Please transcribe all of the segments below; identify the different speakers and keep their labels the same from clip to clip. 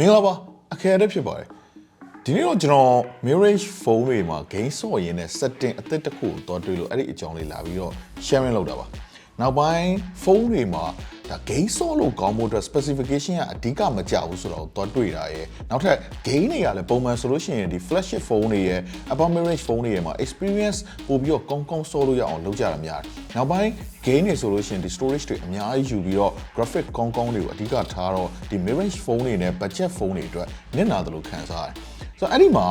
Speaker 1: မင်္ဂလာပါအခဲရက်ဖြစ်ပါတယ်ဒီနေ့တော့ကျွန်တော် Mirage phone တွေမှာ game ဆော့ရင်းနဲ့ setting အသစ်တစ်ခုကိုတော့တွေ့လို့အဲ့ဒီအကြောင်းလေးလာပြီးတော့ sharing လုပ်တာပါနောက်ပိုင်းဖုန်းတွေမှာ ဒါ game ဆော့လို့ကောင်းဖို့အတွက် specification ကအဓိကမကြဘူးဆိုတော့တော့တွေ့တာရယ်နောက်ထပ် game တွေကလည်းပုံမှန်ဆိုလို့ရှိရင်ဒီ flagship phone တွေရယ် Apple Mirage phone တွေရယ်မှာ experience ပို့ပြီးတော့ကောင်းကောင်းဆော့လို့ရအောင်လုပ်ကြတာများတယ်နောက်ပိုင်း game တွေဆိုလို့ရှိရင်ဒီ storage တွေအများကြီးယူပြီးတော့ graphic ကောင်းကောင်းတွေကိုအဓိကထားတော့ဒီ Mirage phone တွေနဲ့ budget phone တွေအတွက်နစ်နာတယ်လို့ခံစားရတယ် ဆိုတော့အဲ့ဒီမှာ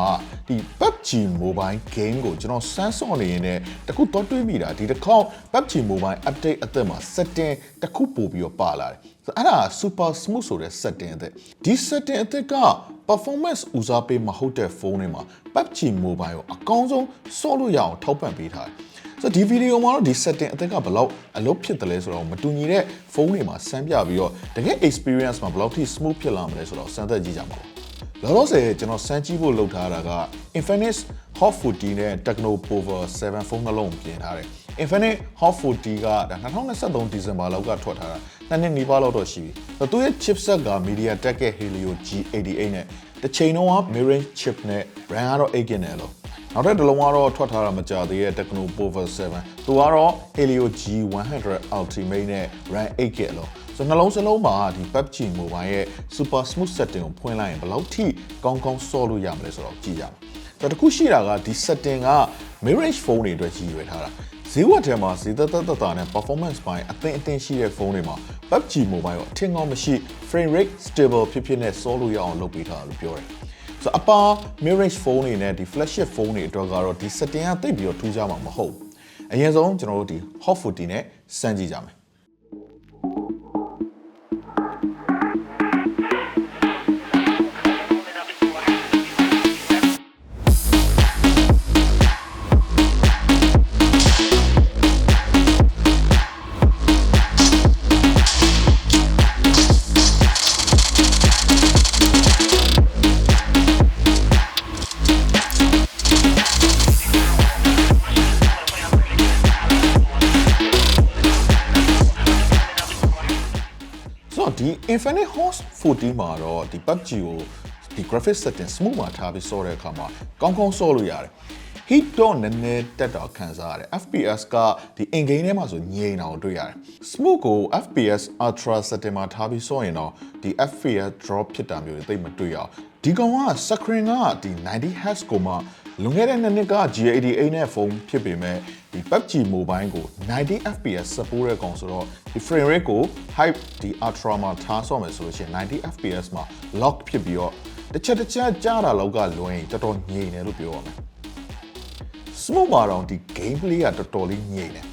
Speaker 1: ဒီ PUBG Mobile game ကိုကျွန်တော်စမ်းစော့နေရင်လည်းတခုတော့တွေးမိတာဒီတစ်ခေါက် PUBG Mobile update အသစ်မှာ setting တခုပို့ပြီးတော့ပါလာတယ်ဆိုတော့အဲ့ဒါ super smooth ဆိုတဲ့ setting အသစ်ဒီ setting အသစ်က performance ဦးစားပေးမဟုတ်တဲ့ဖုန်းတွေမှာ PUBG Mobile ကိုအကောင်းဆုံးစော့လို့ရအောင်ထောက်ပံ့ပေးထားတယ်ဆိုတော့ဒီဗီဒီယိုမှာတော့ဒီ setting အသက်ကဘယ်လောက်အလုပ်ဖြစ်တယ်လဲဆိုတော့မတူညီတဲ့ဖုန်းတွေမှာစမ်းပြပြီးတော့တကယ် experience မှာဘယ်လောက်ထိ smooth ဖြစ်လာမလဲဆိုတော့စမ်းသပ်ကြည့်ကြပါဦး လောလောဆယ်ကျွန်တော်စမ်းကြည့်ဖို့လုပ်ထားတာက Infinix Hot 40နဲ့ Tecno Power 7ဖုန်းနှလုံးပြင်ထားတယ် Infinix Hot 40ကဒါ2023ဒီဇင်ဘာလောက်ကထွက်ထားတာနှစ်နှစ်နီးပါးလောက်တော့ရှိပြီ။သူရဲ့ chipset က MediaTek ရဲ့ Helio G88 နဲ့တစ်ချိန်လုံးက mirror chip နဲ့ RAM ကတော့ 8GB နဲ့လို့နောက်ထပ်တစ်လုံးကတော့ထွက်ထားတာမကြသေးတဲ့ Tecno Power 7သူကတော့ Helio G100 Ultimate နဲ့ RAM 8GB လို့ ဆိုနှလုံးစလုံးမှာဒီ PUBG Mobile ရဲ့ Super Smooth setting ကိုဖွင့်လိုက်ရင်ဘယ်လောက်ထိကောင်းကောင်းဆော့လို့ရမလဲဆိုတော့ကြည့်ရအောင်။ဒါတခုရှိတာကဒီ setting က Mirage phone တွေအတွက်ကြီးရွယ်ထားတာဈေးဝယ်ထဲမှာဈေးသက်သက်သက်သာနဲ့ performance ပိုင်းအသင်အသင်ရှိတဲ့ဖုန်းတွေမှာ PUBG Mobile ကိုအထင်ကောင်းမရှိ frame rate stable ဖြစ်ဖြစ်နဲ့စောလို့ရအောင်လုပ်ပေးထားတယ်လို့ပြောတယ်။ဆိုအပါ Mirage phone တွေနဲ့ဒီ flagship phone တွေအတွက်ကတော့ဒီ setting ကသိပ်ပြီးတော့ထူးခြားမှာမဟုတ်ဘူး။အရင်ဆုံးကျွန်တော်တို့ဒီ Hot 40နဲ့စမ်းကြည့်ကြမယ်။ 14မှာတော့ဒီ PUBG ကိုဒီ graphic setting smooth မှာထားပြီးဆော့တဲ့အခါမှာကောင်းကောင်းဆော့လို့ရတယ် hit တော့နည်းနည်းတက်တော့ခံစားရတယ် FPS ကဒီ in game ထဲမှာဆိုငြိမ်အောင်တွေ့ရတယ် smooth ကို FPS ultra setting မှာထားပြီးဆော့ရင်တော့ဒီ FPS drop ဖြစ်တာမျိုးတွေသိမတွေ့ရအောင်ဒီကောင်က screen ကဒီ 90Hz ကိုမှလွန်ခဲ့တဲ့နှစ်နှစ်က G88 နဲ့ဖုန်းဖြစ်ပေမဲ့ ဒီ PUBG Mobile ကို 90 FPS support တဲ့ကောင်ဆိုတော့ဒီ frame rate ကို hype ဒီ ultra မှာထားဆော့မယ်ဆိုလို့ရှိရင်90 FPS မှာ lock ဖြစ်ပြီးတော့တစ်ချက်တစ်ချက်ကြားတာလောက်ကလွန်ရင်တော်တော်ငြိမ်တယ်လို့ပြောရမယ် smooth မှာတော့ဒီ gameplay ကတော်တော်လေးငြိမ်တယ်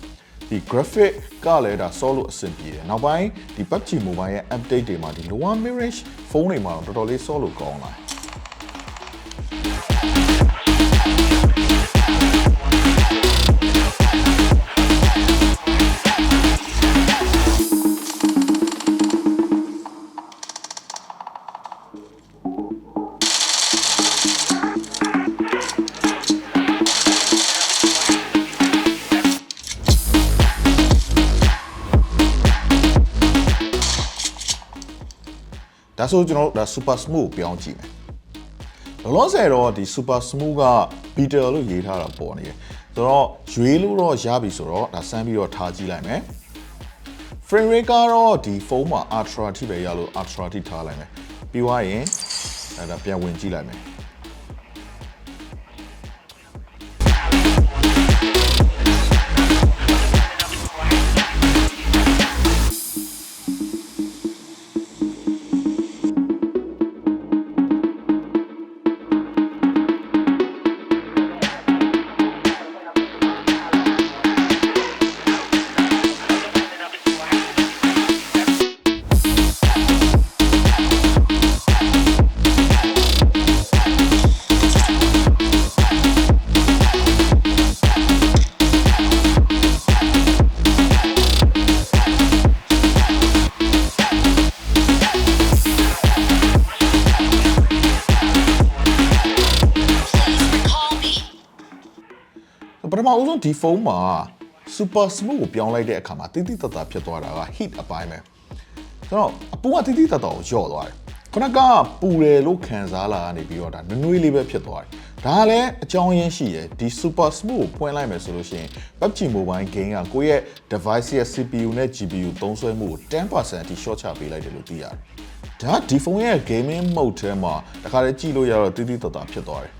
Speaker 1: ဒီ graphic ကလည်းဒါ solid အဆင်ပြေတယ်နောက်ပိုင်းဒီ PUBG Mobile ရဲ့ update တွေမှာဒီ Loa Mirage ဖုန်းတွေမှာတော့တော်တော်လေး solid ကောင်းလာတယ် ဒါဆိုကျွန်တော်တို့ဒါ super smooth ကိုပြောင်းကြည့်မယ်လောလောဆယ်တော့ဒီ super smooth က beetle လို့ရေးထားတာပေါ်နေတယ်ဆိုတော့ရွေးလို့တော့ရပြီဆိုတော့ဒါစမ်းပြီးတော့ထားကြည့်လိုက်မယ် frame rate ကတော့ဒီဖုန်းမှာ ultra ထိပဲရလို့ ultra ထိထားလိုက်မယ်ပြီးသွားရင်အဲဒါပြန်ဝင်ကြည့်လိုက်မယ် ပထမဦးဆုံးဒီဖုန်းမှာ super smooth ကိုပြောင်းလိုက်တဲ့အခါမှာတိတိတတ်တာဖြစ်သွားတာက heat အပိုင်းပဲဆိုတော့အပူကတိတိတတ်တာကိုလျော့သွားတယ်ခုနကပူတယ်လို့ခံစားလာကနေပြီးတော့ဒါနွနွေးလေးပဲဖြစ်သွားတယ်ဒါကလည်းအကြောင်းရင်းရှိရယ်ဒီ super smooth ကိုဖွင့်လိုက်မယ်ဆိုလို့ရှိရင် PUBG Mobile game ကကိုယ့်ရဲ့ device ရဲ့ CPU နဲ့ GPU သုံးစွဲမှုကို10%အထိ short ချပေးလိုက်တယ်လို့သိရတယ်ဒါဒီဖုန်းရဲ့ gaming mode ထဲမှာတခါတည်းကြည့်လို့ရတော့တိတိတတ်တာဖြစ်သွားတယ်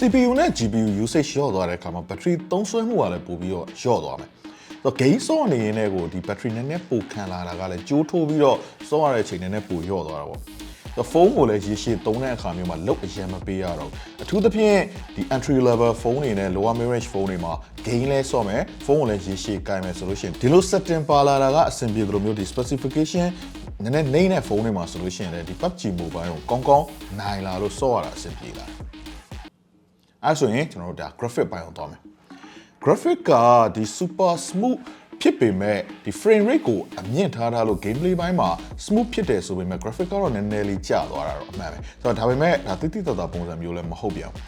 Speaker 1: CPU နဲ့ GPU usage လျော့သွားတဲ့အခါမှာ battery သုံးစွဲမှုကလည်းပိုပြီးတော့လျော့သွားမယ်ဆိုတော့ game ဆော့နေရင်လည်းကိုဒီ battery နည်းနည်းပိုခံလာတာကလည်းကြိုးထိုးပြီးတော့ဆော့ရတဲ့အချိန်နည်းနည်းပိုလျော့သွားတာပေါ့ဖုန်းကိုလည်းရေရှည်သုံးတဲ့အခါမျိုးမှာလုတ်အရင်မပေးရတော့အထူးသဖြင့်ဒီ entry level ဖုန်းတွေနဲ့ lower mid range ဖုန်းတွေမှာ gain လဲဆော့မယ်ဖုန်းကိုလည်းရေရှည်ကင်မယ်ဆိုလို့ရှိရင်ဒီလို setting ပါလာတာကအဆင်ပြေသလိုမျိုးဒီ specification နည်းနည်းနှိမ့်တဲ့ဖုန်းတွေမှာဆိုလို့ရှိရင်လည်းဒီ PUBG Mobile ကိုကောင်းကောင်းနိုင်လာလို့ဆော့ရတာအဆင်ပြေလာတယ် အဲဆိုရင်ကျွန်တော်တို့ဒါ graphic ပိုင်းကိုသွားမယ် graphic ကဒီ super smooth ဖြစ်ပေမဲ့ဒီ frame rate ကိုအမြင့်ထားထားလို့ gameplay ဘိုင်းမှာ smooth ဖြစ်တယ်ဆိုပေမဲ့ graphic ကတော့နည်းနည်းလေးကျသွားတာတော့အမှန်ပဲဆိုတော့ဒါပေမဲ့ဒါတိတိတတ်တာပုံစံမျိုးလည်းမဟုတ်ပြန်ဘူး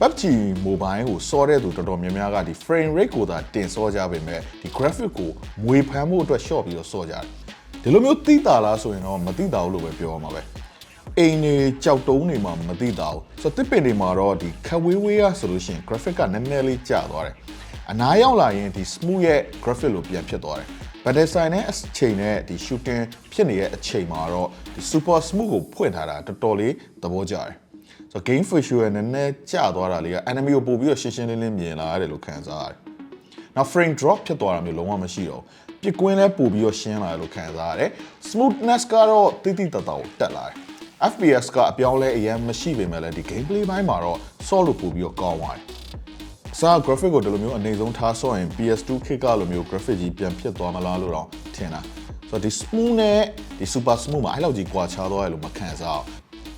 Speaker 1: PUBG Mobile ကိုစောတဲ့သူတော်တော်များများကဒီ frame rate ကိုသာတင်စောကြပေမဲ့ဒီ graphic ကိုမွေဖမ်းဖို့အတွက် short ပြီးတော့စောကြတယ်ဒီလိုမျိုးသိတာလားဆိုရင်တော့မသိတာဘူးလို့ပဲပြောရမှာပဲ အိမ်တွေကြောက်တုံးတွေမှာမသိတာဘူးဆိုတော့တစ်ပင်တွေမှာတော့ဒီခက်ဝေးဝေးရဆိုလို့ရှိရင် graphic ကနည်းနည်းလေးကျသွားတယ်အနားရောက်လာရင်ဒီ smooth ရဲ့ graphic လို့ပြန်ဖြစ်သွားတယ်။ battle sign နဲ့အချိန်နဲ့ဒီ shooting ဖြစ်နေတဲ့အချိန်မှာတော့ဒီ super smooth ကိုဖွင့်ထားတာတော်တော်လေးသဘောကျတယ်။ဆိုတော့ game visual နည်းနည်းကျသွားတာလေးက enemy ကိုပို့ပြီးတော့ရှင်းရှင်းလင်းလင်းမြင်လာရတယ်လို့ခံစားရတယ်။နောက် frame drop ဖြစ်သွားတာမျိုးလုံးဝမရှိတော့ဘူး။ပြစ်ကွင်းလည်းပို့ပြီးတော့ရှင်းလာတယ်လို့ခံစားရတယ်။ smoothness ကတော့တိတိတတ်တာကိုတက်လာတယ်။ FPS ကအပြောင်းလဲအရင်မရှိပေမဲ့လည်းဒီ gameplay ဘိုင်းမှာတော့ solid ပို့ပြီးတော့ကောင်းသွားတယ်။စား graphic ကိုဒီလိုမျိုးအနေဆုံးထားဆော့ရင် PS2 ခေတ်ကလိုမျိုး graphic ကြီးပြန်ဖြစ်သွားမလားလို့တော့ထင်တာဆိုတော့ဒီ smooth နဲ့ဒီ super smooth မှာအဲ့လောက်ကြီးကွာခြားသွားရလို့မခံစားအောင်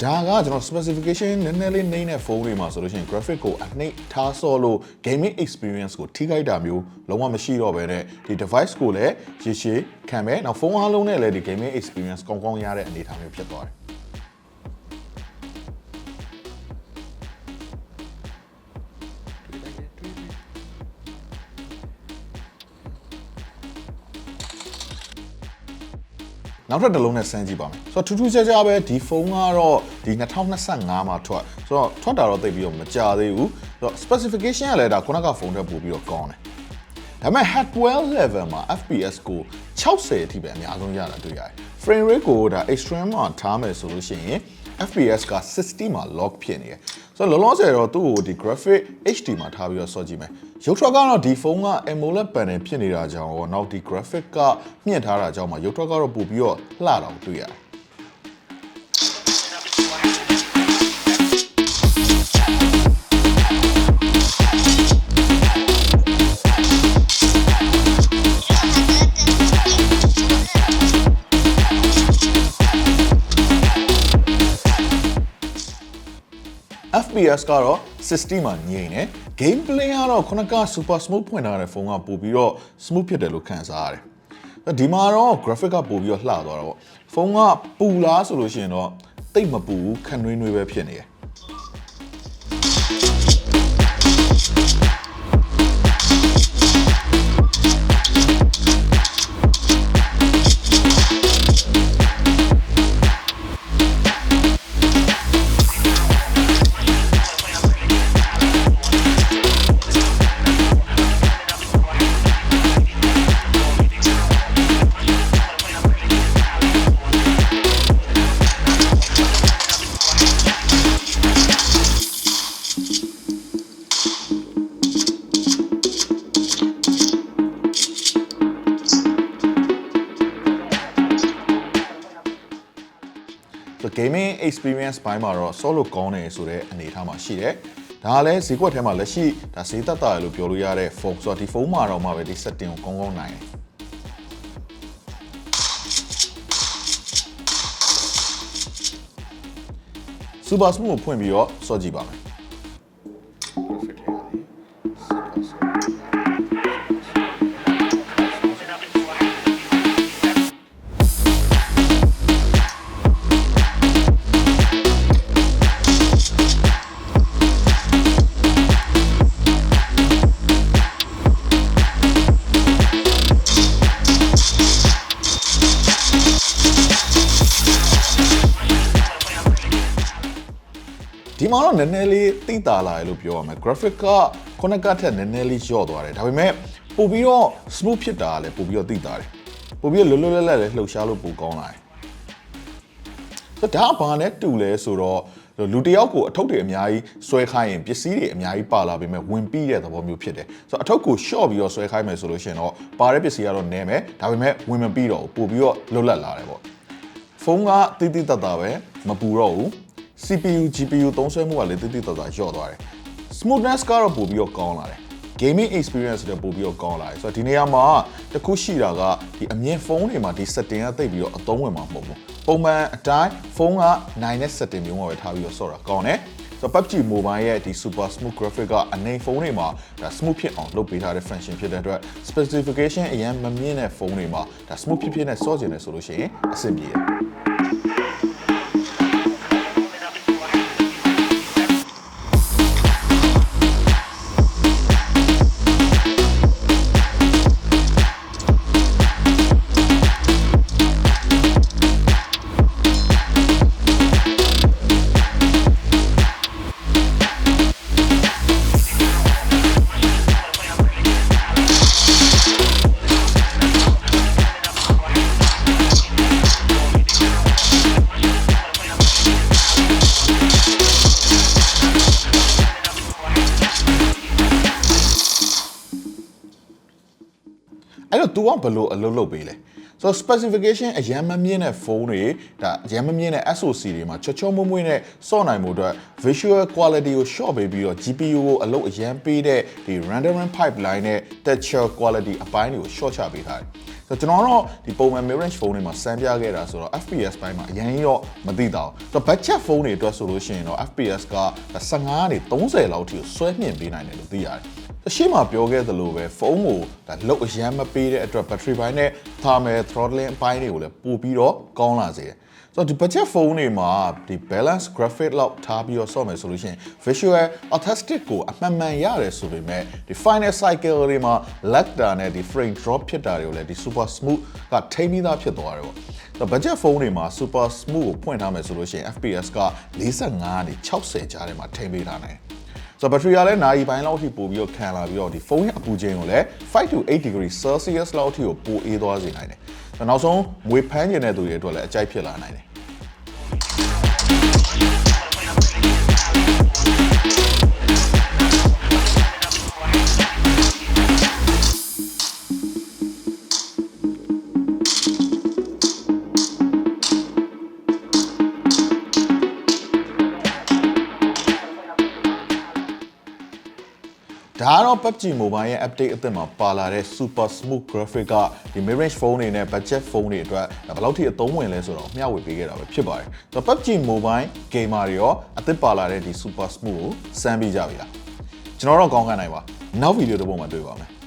Speaker 1: ဒါကကျွန်တော် specification နည်းနည်းလေးနှိမ့်တဲ့ဖုန်းတွေမှာဆိုလို့ရှိရင် graphic ကိုအနှိမ့်ထားဆော့လို့ gaming experience ကိုထိခိုက်တာမျိုးလုံးဝမရှိတော့ဘဲနဲ့ဒီ device ကိုလည်းရေရှည်ခံမယ်နောက်ဖုန်းအားလုံးနဲ့လည်းဒီ gaming experience ကောင်းကောင်းရတဲ့အနေအထားမျိုးဖြစ်သွားတယ် နောက်ထပ်တစ်လုံးနဲ့ဆန်းကြည့်ပါမယ်ဆိုတော့ထူးထူးခြားခြားပဲဒီဖုန်းကတော့ဒီ2025မှာထွက်ဆိုတော့ထွက်တာတော့သိပြီးတော့မကြသေးဘူးဆိုတော့ specification ကလည်းဒါခုနကဖုန်းထက်ပိုပြီးတော့ကောင်းတယ်ဒါပေမဲ့ hardware level မှာ FPS ကို60အထိပဲအများဆုံးရတာတွေ့ရတယ် frame rate ကိုဒါ extreme မှာထားမယ်ဆိုလို့ရှိရင် FPS က60မှာ lock ဖြစ်နေတယ်ဆိုတော့လောလောဆယ်တော့သူ့ကိုဒီ graphic HD မှာထားပြီးတော့စောကြည့်မယ်ရုပ်ထွက်ကတော့ဒီဖုန်းက AMOLED panel ဖြစ်နေတာကြောင့်ရောနောက်ဒီ graphic ကမြင့်ထားတာကြောင့်မှရုပ်ထွက်ကတော့ပို့ပြီးတော့လှတာကိုတွေ့ရတယ် FPS ကတော့ 60မှာညင်တယ် gameplay ကတော့ခုနက super smooth ဖွင့်ထားတဲ့ဖုန်းကပို့ပြီးတော့ smooth ဖြစ်တယ်လို့ခံစားရတယ်ဒီမှာတော့ graphic ကပို့ပြီးတော့လှသွားတာပေါ့ဖုန်းကပူလားဆိုလို့ရှိရင်တော့တိတ်မပူဘူးခက်နွေးနွေးပဲဖြစ်နေတယ် gaming experience ဘိုင်းမှာတော့ solo ကောင်းတယ်ဆိုတဲ့အနေအထားမှာရှိတယ်။ဒါကလည်းဈေးကွက်ထဲမှာလက်ရှိဒါဈေးသက်သာရလို့ပြောလို့ရတဲ့ဖုန်းဆိုတော့ဒီဖုန်းမှာတော့မှပဲဒီ setting ကိုကောင်းကောင်းနိုင်တယ်။ Super Smooth ကိုဖွင့်ပြီးတော့စော့ကြည့်ပါမယ်။ တော့နည်းနည်းလေးတိတာလာရလို့ပြောရမယ် graphic ကခုနကထက်နည်းနည်းလေးလျော့သွားတယ်ဒါပေမဲ့ပို့ပြီးတော့ smooth ဖြစ်တာကလည်းပို့ပြီးတော့တိတာတယ်ပို့ပြီးတော့လွတ်လွတ်လပ်လပ်လည်းလှုပ်ရှားလို့ပိုကောင်းလာတယ်ဆိုတော့ဒါကဘာနဲ့တူလဲဆိုတော့လူတစ်ယောက်ကိုအထုပ်တွေအများကြီးဆွဲခိုင်းရင်ပစ္စည်းတွေအများကြီးပါလာပေမဲ့ဝင်ပြီးတဲ့သဘောမျိုးဖြစ်တယ်ဆိုတော့အထုပ်ကို short ပြီးတော့ဆွဲခိုင်းမယ်ဆိုလို့ရှိရင်တော့ပါတဲ့ပစ္စည်းကတော့နည်းမယ်ဒါပေမဲ့ဝင်မပြီးတော့ဘူးပို့ပြီးတော့လွတ်လပ်လာတယ်ပေါ့ဖုန်းကတိတိတတ်တာပဲမပူတော့ဘူး CPU GPU သုံးစွဲမှုကလည်းတိတိတတ်တာလျော့သွားတယ် smoothness ကတော့ပို့ပြီးတော့ကောင်းလာတယ် gaming experience တွေပို့ပြီးတော့ကောင်းလာတယ်ဆိုတော့ဒီနေရာမှာတခုရှိတာကဒီအမြင့်ဖုန်းတွေမှာဒီ setting ကတိတ်ပြီးတော့အသုံးဝင်မှာမဟုတ်ဘူးပုံမှန်အတိုင်းဖုန်းက9နဲ့ setting မျိုးမှာပဲထားပြီးတော့ဆော့တာကောင်းတယ်ဆိုတော့ PUBG Mobile ရဲ့ဒီ super smooth graphic ကအနေဖုန်းတွေမှာဒါ smooth ဖြစ်အောင်လုပ်ပေးထားတဲ့ function ဖြစ်တဲ့အတွက် specification အရင်မမြင့်တဲ့ဖုန်းတွေမှာဒါ smooth ဖြစ်ဖြစ်နဲ့ဆော့ကျင်တယ်ဆိုလို့ရှိရင်အဆင်ပြေတယ် ဘယ်လိုအလုပ်လုပ်ပေးလဲဆိုတော့ specification အရန်မမြင့်တဲ့ဖုန်းတွေဒါအရန်မမြင့်တဲ့ SoC တွေမှာချောချောမွေ့မွေ့နဲ့စော့နိုင်မှုအတွက် visual quality ကို short ပေးပြီးတော့ GPU ကိုအလုပ်အရန်ပေးတဲ့ဒီ rendering pipeline နဲ့ texture quality အပိုင်းတွေကို short ချပေးထားတယ် ဆိုတော့ကျွန်တော်တော့ဒီပုံမှန် mid range ဖုန်းတွေမှာစမ်းပြခဲ့တာဆိုတော့ FPS ဘိုင်းမှာအရင်ကြီးတော့မသိတော့ဆိုတော့ budget ဖုန်းတွေအတွက်ဆိုလို့ရှိရင်တော့ FPS က15ကနေ30လောက်ထိကိုဆွဲမြင့်ပေးနိုင်တယ်လို့သိရတယ်အရှိမပြောခဲ့သလိုပဲဖုန်းကိုဒါလုတ်အရမ်းမပေးတဲ့အတွက် battery ဘိုင်းနဲ့ thermal throttling အပိုင်းတွေကိုလည်းပို့ပြီးတော့ကောင်းလာစေတယ်။ဆိုတော့ဒီ budget ဖုန်းတွေမှာဒီ balance graphic လောက်ထားပြီးတော့ဆော့မယ်ဆိုလို့ရှိရင် visual authentic ကိုအမှန်မှန်ရတယ်ဆိုပေမဲ့ဒီ final cycle တွေမှာ lag တာနဲ့ဒီ frame drop ဖြစ်တာတွေကိုလည်းဒီ super smooth ကထိမိသားဖြစ်သွားတယ်ပေါ့။ဆိုတော့ budget ဖုန်းတွေမှာ super smooth ကိုဖွင့်ထားမယ်ဆိုလို့ရှိရင် FPS က45ကနေ60ကြားထဲမှာထိမ့်ပေးထားနိုင်တယ်။ ဆိုတော့ battery ကလည်းနိုင်ပိုင်းလောက်ထိပို့ပြီးတော့ခံလာပြီးတော့ဒီဖုန်းရဲ့အပူချိန်ကိုလည်း5 to 8 degree celsius လောက်ထိကိုပိုအေးသွားစေနိုင်တယ်။ဆိုတော့နောက်ဆုံးမွေဖမ်းကျင်တဲ့သူတွေအတွက်လည်းအကြိုက်ဖြစ်လာနိုင်တယ်။ ဒါကတော့ PUBG Mobile ရဲ့ update အသစ်မှာပါလာတဲ့ super smooth graphic ကဒီ mid range phone တွေနဲ့ budget phone တွေအတွက်ဘယ်လောက်ထိအသုံးဝင်လဲဆိုတော့မျှဝေပေးခဲ့တာပဲဖြစ်ပါတယ်။ဆိုတော့ PUBG Mobile gamer တွေရောအသစ်ပါလာတဲ့ဒီ super smooth ကိုစမ်းပြီးကြပြီလား။ကျွန်တော်တော့ကောင်းခံနိုင်ပါ။နောက်ဗီဒီယိုတစ်ပုဒ်မှာတွေ့ပါမယ်။